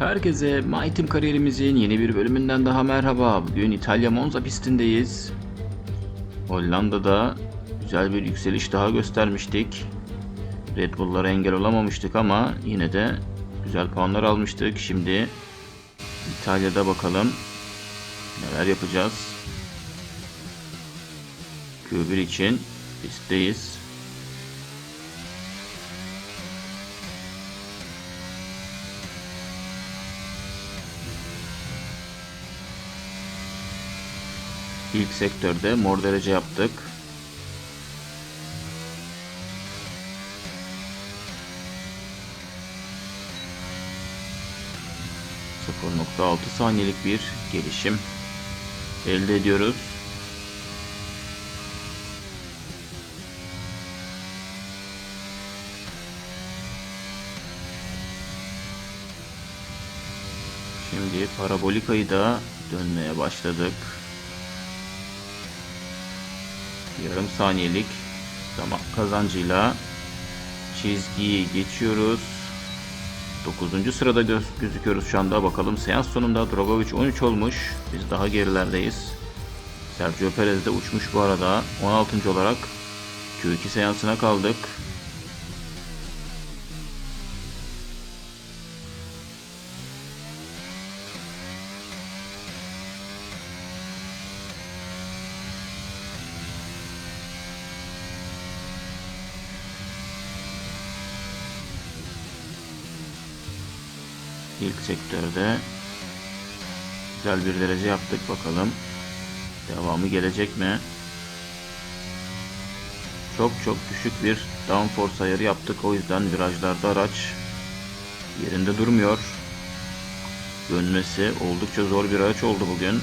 Herkese My Team kariyerimizin yeni bir bölümünden daha merhaba. Bugün İtalya Monza pistindeyiz. Hollanda'da güzel bir yükseliş daha göstermiştik. Red Bull'lara engel olamamıştık ama yine de güzel puanlar almıştık. Şimdi İtalya'da bakalım neler yapacağız. Q1 için pistteyiz. İlk sektörde mor derece yaptık. ...0.6 saniyelik bir gelişim elde ediyoruz. Şimdi parabolikayı da dönmeye başladık. Yarım saniyelik zaman kazancıyla çizgiyi geçiyoruz. 9. sırada göz gözüküyoruz şu anda. Bakalım seans sonunda Drogovic 13 olmuş. Biz daha gerilerdeyiz. Sergio Perez de uçmuş bu arada. 16. olarak Q2 seansına kaldık. Sektörde güzel bir derece yaptık bakalım. Devamı gelecek mi? Çok çok düşük bir downforce ayarı yaptık. O yüzden virajlarda araç yerinde durmuyor. Dönmesi oldukça zor bir araç oldu bugün.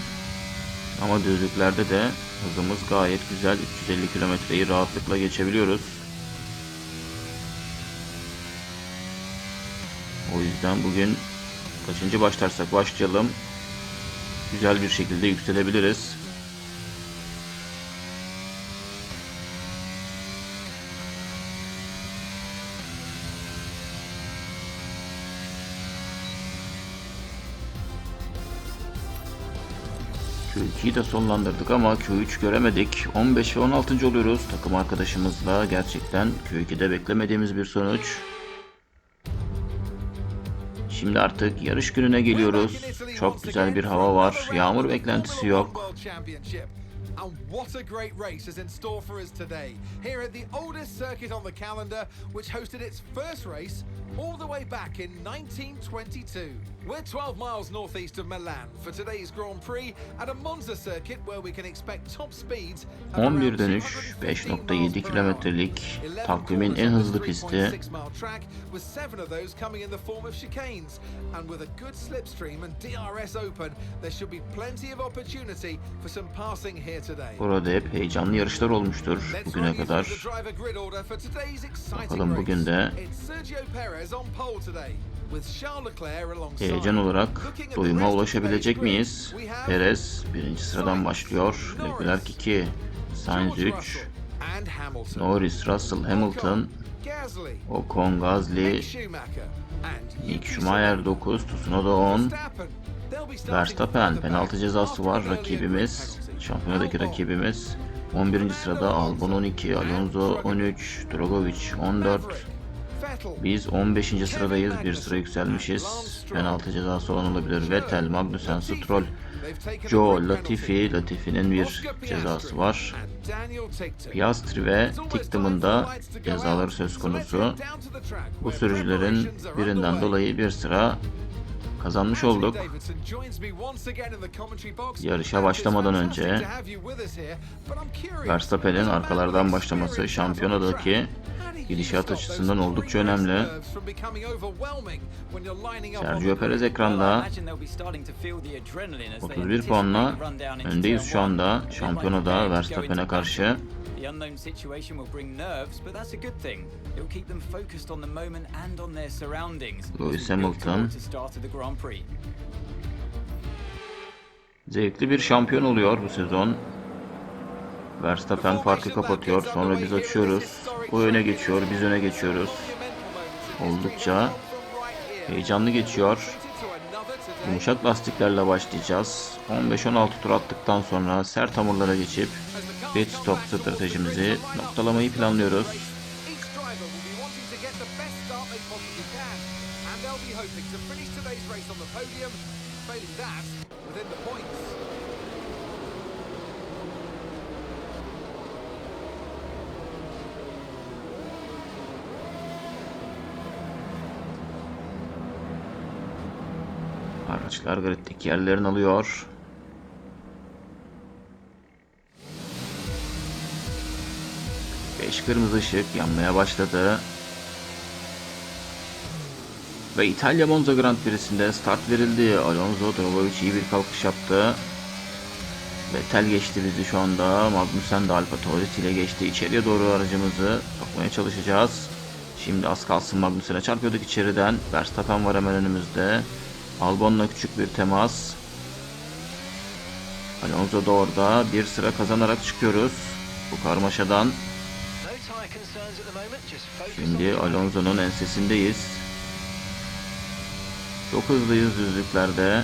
Ama düzlüklerde de hızımız gayet güzel. 350 kilometreyi rahatlıkla geçebiliyoruz. O yüzden bugün kaçıncı başlarsak başlayalım. Güzel bir şekilde yükselebiliriz. Q2'yi de sonlandırdık ama Q3 göremedik. 15 ve 16. oluyoruz takım arkadaşımızla. Gerçekten Q2'de beklemediğimiz bir sonuç. Şimdi artık yarış gününe geliyoruz. Çok güzel bir hava var. Yağmur beklentisi yok. And what a great race is in store for us today. Here at the oldest circuit on the calendar, which hosted its first race all the way back in 1922. We're 12 miles northeast of Milan for today's Grand Prix at a Monza circuit where we can expect top speeds of 11 around dönüş 215 5.7 miles per hour. kilometrelik 11 takvimin en hızlı pisti. 3.6 mile track, with seven of those coming in the form of chicanes. And with a good slipstream and DRS open, there should be plenty of opportunity for some passing here today. Burada hep heyecanlı yarışlar olmuştur bugüne kadar. Bakalım bugün de Heyecan olarak doyuma ulaşabilecek miyiz? Perez birinci sıradan başlıyor. Leclerc 2, Sainz George 3, Russell and Hamilton. Norris, Russell, Hamilton, Ocon, Gasly, Mick Schumacher, and Nick Yuki Schumacher 9, Tsunoda 10, Verstappen. Penaltı cezası var rakibimiz. Şampiyonadaki rakibimiz 11. sırada Albon 12, Alonso 13, Drogovic 14. Biz 15. sıradayız. Bir sıra yükselmişiz. Penaltı cezası olan olabilir. Vettel, Magnussen, Stroll, Joe. Latifi. Latifi'nin bir cezası var. Piastri ve for da cezaları söz konusu. Bu sürücülerin birinden dolayı bir sıra kazanmış olduk. Yarışa başlamadan önce Verstappen'in arkalardan başlaması şampiyonadaki gidişat açısından oldukça önemli. Sergio Perez ekranda 31 puanla öndeyiz şu anda şampiyonada Verstappen'e karşı. The unknown situation will bring nerves, but that's a good thing. It will keep them focused on the moment and on their surroundings. Lewis Hamilton. towards the start of the Grand Prix. Zevkli bir şampiyon oluyor bu sezon. Verstappen farkı kapatıyor. Sonra biz açıyoruz. O öne geçiyor. Biz öne geçiyoruz. Oldukça heyecanlı geçiyor. Yumuşak lastiklerle başlayacağız. 15-16 tur attıktan sonra sert hamurlara geçip pit stop stratejimizi noktalamayı planlıyoruz. Each driver will be kırmızı ışık yanmaya başladı. Ve İtalya Monza Grand Prix'sinde start verildi. Alonso Drogovic iyi bir kalkış yaptı. Vettel geçti bizi şu anda. Magnussen de Alfa Tauri ile geçti. İçeriye doğru aracımızı sokmaya çalışacağız. Şimdi az kalsın Magnussen'e çarpıyorduk içeriden. Verstappen var hemen önümüzde. Albon'la küçük bir temas. Alonso da orada. Bir sıra kazanarak çıkıyoruz. Bu karmaşadan. Şimdi Alonso'nun ensesindeyiz. Çok hızlıyız düzlüklerde.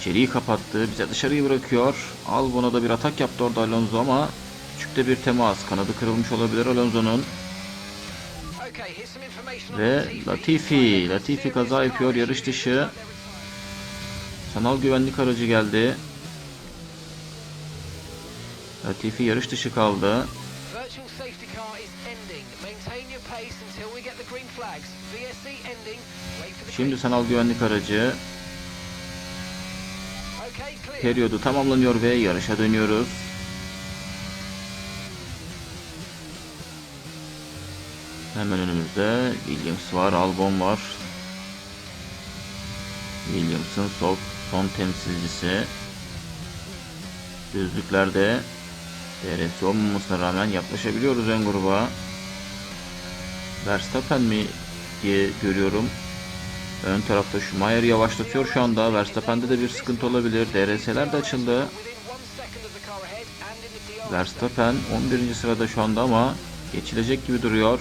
İçeriği kapattı. Bize dışarıyı bırakıyor. Albon'a da bir atak yaptı orada Alonso ama küçük de bir temas. Kanadı kırılmış olabilir Alonso'nun. Ve Latifi. Latifi kaza yapıyor yarış dışı. Sanal güvenlik aracı geldi. Latifi yarış dışı kaldı. Şimdi sanal güvenlik aracı periyodu tamamlanıyor ve yarışa dönüyoruz. Hemen önümüzde Williams var, Albon var. Williams'ın son, son temsilcisi. Düzlüklerde DRS olmamasına rağmen yaklaşabiliyoruz ön gruba. Verstappen mi diye görüyorum. Ön tarafta Schumacher yavaşlatıyor şu anda. Verstappen'de de bir sıkıntı olabilir. DRS'ler de açıldı. Verstappen 11. sırada şu anda ama geçilecek gibi duruyor.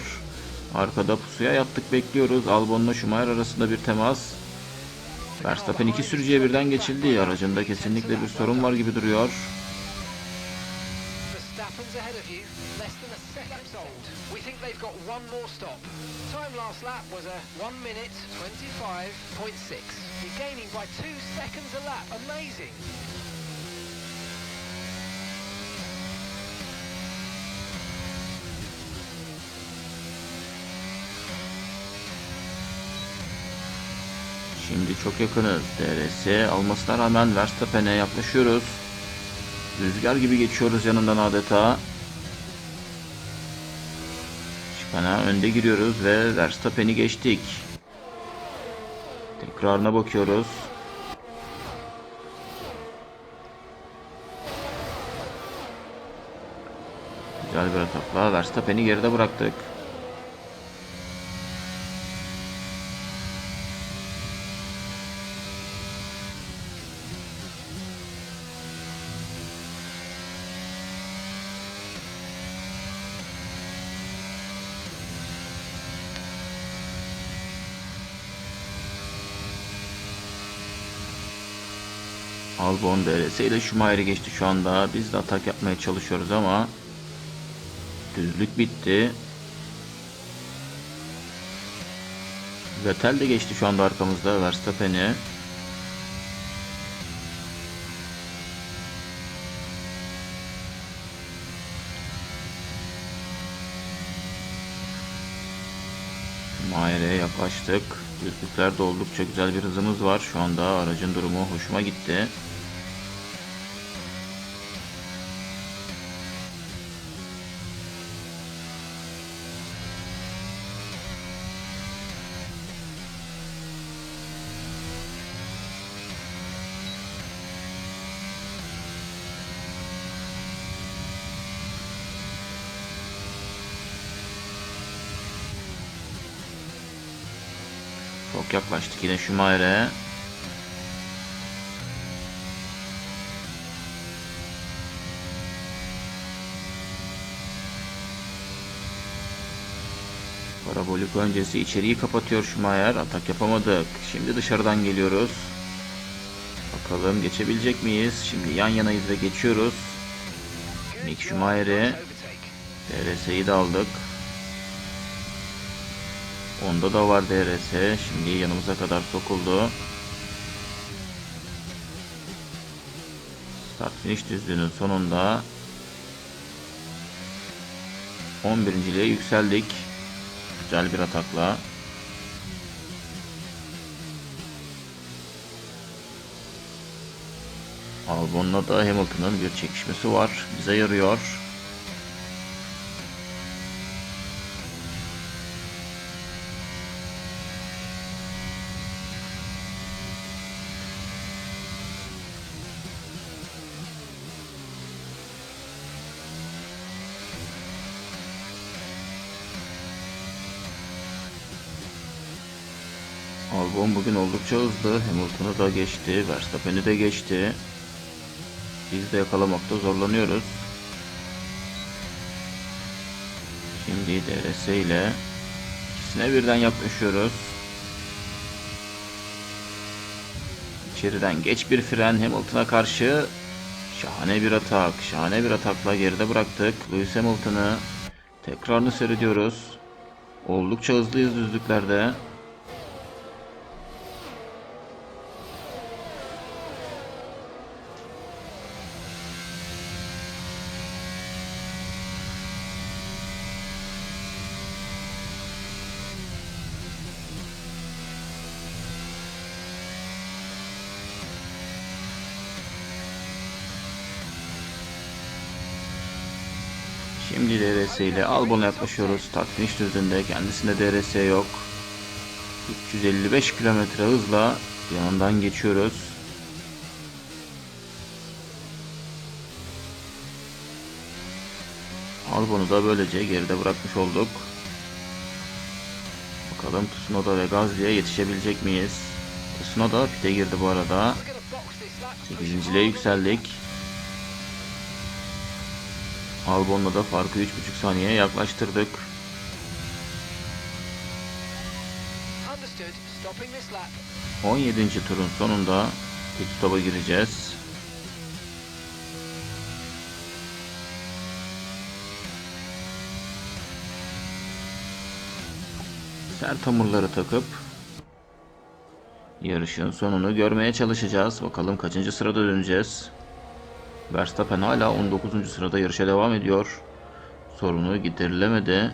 Arkada pusuya yattık bekliyoruz. Albon'la Schumacher arasında bir temas. Verstappen iki sürücüye birden geçildi. Aracında kesinlikle bir sorun var gibi duruyor. Verstappen's ahead of you. Less than a second old. We think they've got one more stop. Time last lap was a 1 minute 25.6. You're gaining by 2 seconds a lap. Amazing. Şimdi çok yakınız. DRS almasına rağmen Verstappen'e yaklaşıyoruz. Rüzgar gibi geçiyoruz yanından adeta. Şikana önde giriyoruz ve Verstappen'i geçtik. Tekrarına bakıyoruz. Güzel bir atakla Verstappen'i geride bıraktık. Albon DRS ile Schumacher'i geçti şu anda. Biz de atak yapmaya çalışıyoruz ama düzlük bitti. Vettel de geçti şu anda arkamızda Verstappen'i. Schumacher'e yaklaştık. Düzlüklerde oldukça güzel bir hızımız var. Şu anda aracın durumu hoşuma gitti. Çok yaklaştık yine Schumacher'e. Parabolik öncesi içeriği kapatıyor Schumacher. Atak yapamadık. Şimdi dışarıdan geliyoruz. Bakalım geçebilecek miyiz? Şimdi yan yanayız ve geçiyoruz. Mick Schumacher'i DRS'yi de aldık. Onda da var DRS. Şimdi yanımıza kadar sokuldu. Start finish düzlüğünün sonunda 11.liğe yükseldik. Güzel bir atakla. Albon'la da Hamilton'ın bir çekişmesi var. Bize yarıyor. Albon bugün oldukça hızlı. Hamilton'ı da geçti. Verstappen'i de geçti. Biz de yakalamakta zorlanıyoruz. Şimdi DRS ile ikisine birden yaklaşıyoruz. İçeriden geç bir fren Hamilton'a karşı şahane bir atak. Şahane bir atakla geride bıraktık. Lewis Hamilton'ı tekrarını seyrediyoruz. Oldukça hızlıyız düzlüklerde. Şimdi DRS ile Albon'a yaklaşıyoruz. Finish düzlüğünde kendisinde DRS yok. 355 km hızla yanından geçiyoruz. Albon'u da böylece geride bırakmış olduk. Bakalım Tsunoda ve Gazli'ye yetişebilecek miyiz? Tsunoda pite girdi bu arada. We're gonna box this lap. 8.liğe yükseldik. Albon'la da farkı 3.5 saniyeye yaklaştırdık. Understood. Stopping this lap. 17. turun sonunda pit stop'a gireceğiz. Sert hamurları takıp yarışın sonunu görmeye çalışacağız. Bakalım kaçıncı sırada döneceğiz. Verstappen hala 19. sırada yarışa devam ediyor. Sorunu giderilemedi.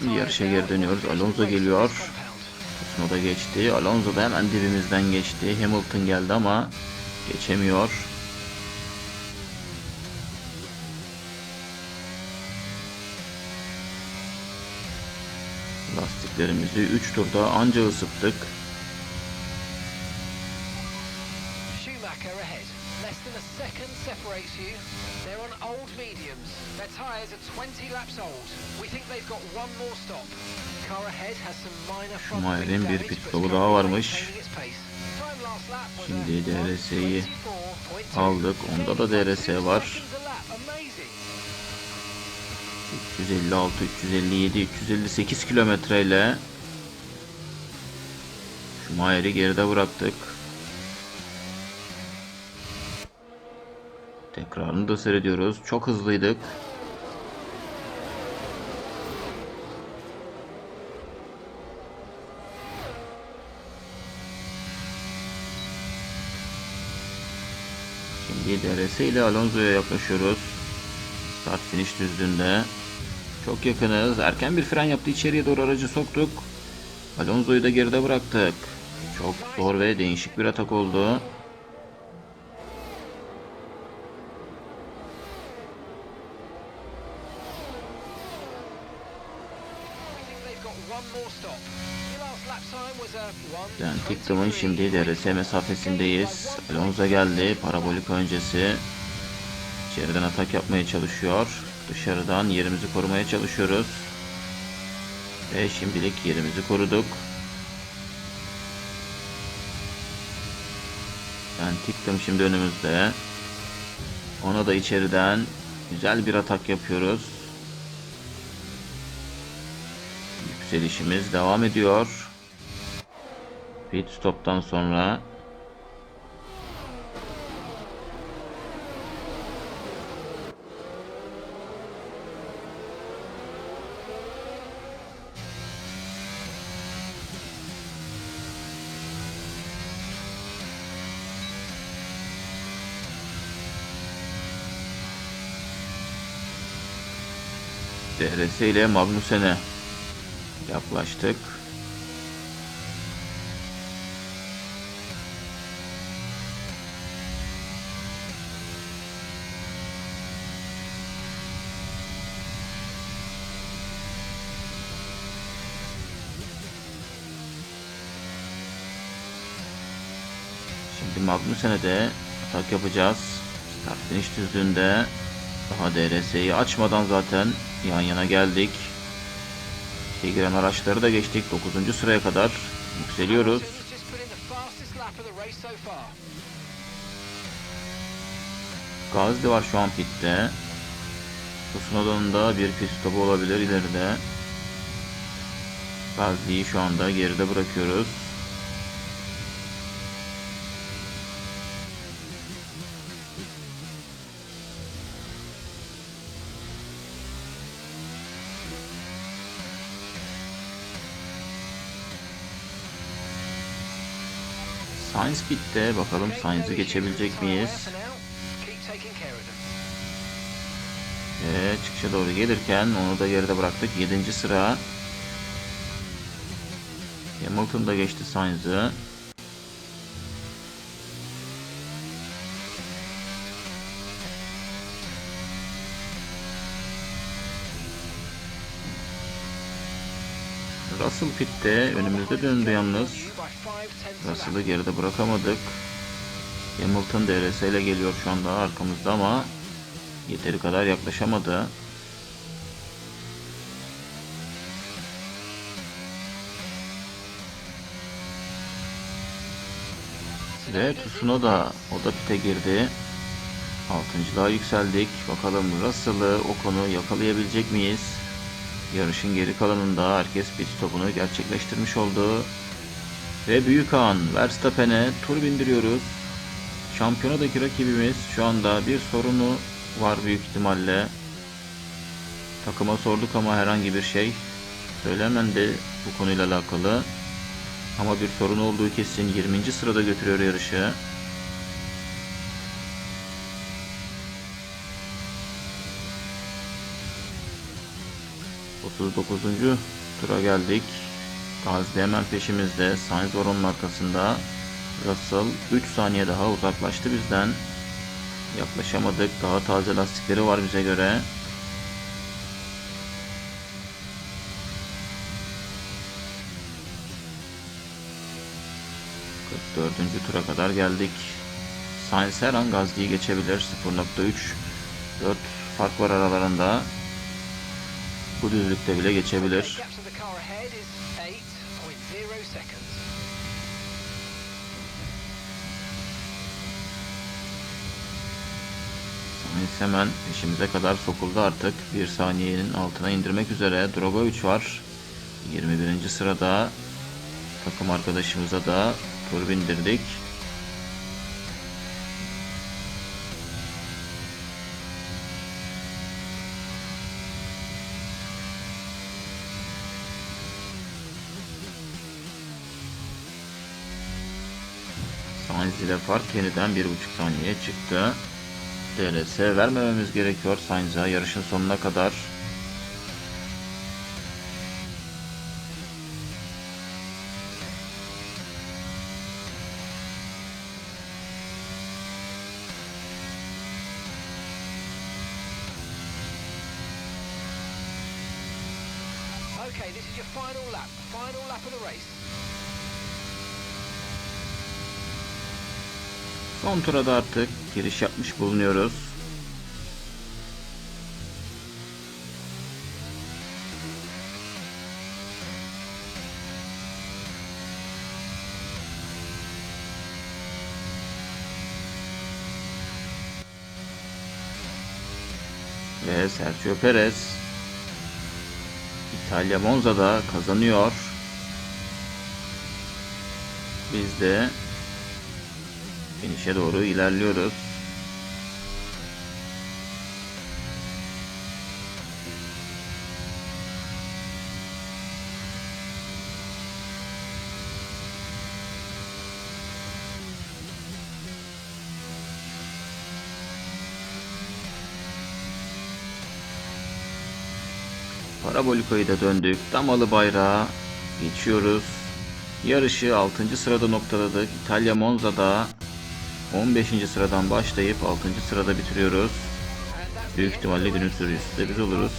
Şimdi yarışa geri dönüyoruz. Alonso geliyor. Tsunoda geçti. Alonso da hemen dibimizden geçti. Hamilton geldi ama geçemiyor. Daha currently varmış. maintaining its pace. Time last lap was a Şimdi DRS'yi 1:24.2. aldık. Onda da DRS var. Seconds a lap. Amazing. 356, 357, 358 kilometreyle Schumacher'i geride bıraktık. Tekrarını da seyrediyoruz. Çok hızlıydık. Şimdi DRS ile Alonso'ya yaklaşıyoruz. Start finish düzlüğünde. Çok yakınız. Erken bir fren yaptı. içeriye doğru aracı soktuk. Alonso'yu da geride bıraktık. Çok zor ve değişik bir atak oldu. We think they've got one more stop. Your last lap time was a 1:23.2. Yani Ticktum'un şimdi DRS mesafesindeyiz. Alonso geldi. Parabolik öncesi. İçeriden atak yapmaya çalışıyor. Dışarıdan yerimizi korumaya çalışıyoruz. Ve şimdilik yerimizi koruduk. Ben tıktım şimdi önümüzde. Ona da içeriden güzel bir atak yapıyoruz. Yükselişimiz devam ediyor. Pit stop'tan sonra DRS ile Magnussen'e yaklaştık. Şimdi Magnussen'e de atak yapacağız. Start finish düzlüğünde daha DRS'yi açmadan zaten yan yana geldik. İşe giren araçları da geçtik. 9. sıraya kadar yükseliyoruz. Gazli var şu an pitte. Tsunoda'nın da bir pit stopu olabilir ileride. Gazli'yi şu anda geride bırakıyoruz. Sainz pitte. Bakalım Sainz'i geçebilecek miyiz? Ve çıkışa doğru gelirken onu da geride bıraktık. 7. sıra. Hamilton da geçti Sainz'ı. Russell pitte önümüzde döndü yalnız. Russell'ı geride bırakamadık. Hamilton DRS ile geliyor şu anda arkamızda ama yeteri kadar yaklaşamadı. Ve Tsunoda o da pite girdi. Altıncılığa yükseldik. Bakalım Russell'ı o konu yakalayabilecek miyiz? Yarışın geri kalanında herkes pit stopunu gerçekleştirmiş oldu. Ve Büyük Han Verstappen'e tur bindiriyoruz. Şampiyonadaki rakibimiz şu anda bir sorunu var büyük ihtimalle. Takıma sorduk ama herhangi bir şey söylemendi bu konuyla alakalı. Ama bir sorun olduğu kesin 20. sırada götürüyor yarışı. ...39. tura geldik. Gazli hemen peşimizde. Sainz var arkasında. Russell 3 saniye daha uzaklaştı bizden. Yaklaşamadık. Daha taze lastikleri var bize göre. Dördüncü tura kadar geldik. Sainz her an Gazli'yi geçebilir. 0.3 4 fark var aralarında. Bu düzlükte bile geçebilir. Gaps of the car ahead is 8.0 seconds. Sainz hemen peşimize kadar sokuldu artık. Bir saniyenin altına indirmek üzere. Drogovic var. 21. sırada. Takım arkadaşımıza da tur bindirdik. Sainz ile fark yeniden 1.5 saniye çıktı. DRS vermememiz gerekiyor Sainz'a yarışın sonuna kadar. Okay, this is your final lap. Final lap of the race. Son turada artık giriş yapmış bulunuyoruz. Ve Sergio Perez İtalya Monza'da kazanıyor. Biz de finişe doğru ilerliyoruz. Parabolika'yı da döndük. Damalı bayrağı geçiyoruz. Yarışı 6. sırada noktaladık. İtalya Monza'da 15. sıradan başlayıp 6. sırada bitiriyoruz. Büyük ihtimalle günün sürücüsü de biz oluruz.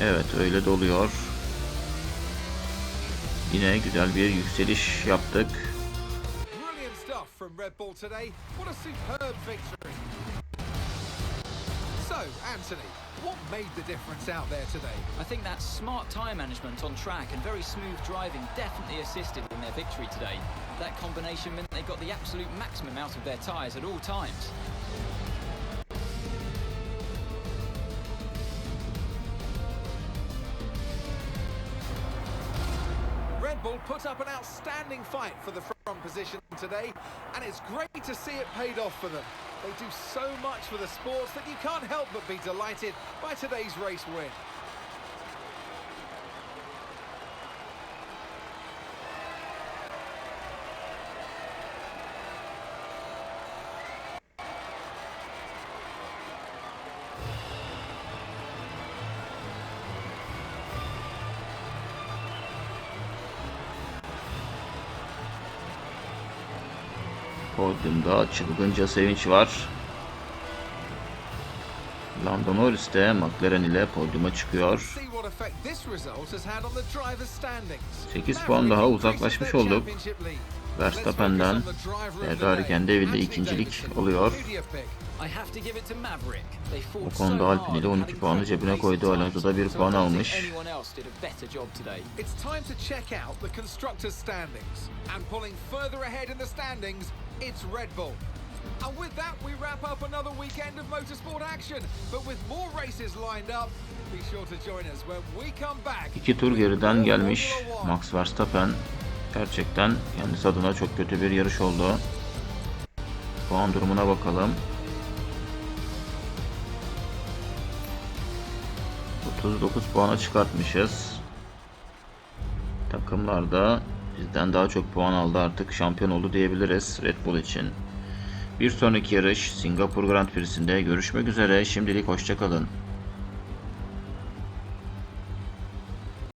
Evet öyle doluyor. Yine güzel bir yükseliş yaptık. Anthony, what made the difference out there today? I think that smart tyre management on track and very smooth driving definitely assisted in their victory today. That combination meant they got the absolute maximum out of their tyres at all times. Red Bull put up an outstanding fight for the front position today, and it's great to see it paid off for them. They do so much for the sports that you can't help but be delighted by today's race win. Podyumda çılgınca sevinç var. Lando Norris de McLaren ile podyuma çıkıyor. See what effect this result has had on the drivers' standings. 8 puan daha uzaklaşmış olduk. Verstappen'den Ferrari kendi evinde ikincilik oluyor. Bu konuda Alpine and 12 puanı cebine koydu. Alonso da 1 so I puan almış. It's Red Bull. And with that, we wrap up another weekend of motorsport action. But with more races lined up, be sure to join us when we come back. İki tur geriden gelmiş. Max Verstappen. Gerçekten kendisi adına çok kötü bir yarış oldu. Puan durumuna bakalım. 39 puana çıkartmışız. Takımlarda bizden daha çok puan aldı artık şampiyon oldu diyebiliriz Red Bull için. Bir sonraki yarış Singapur Grand Prix'sinde görüşmek üzere. Şimdilik hoşçakalın.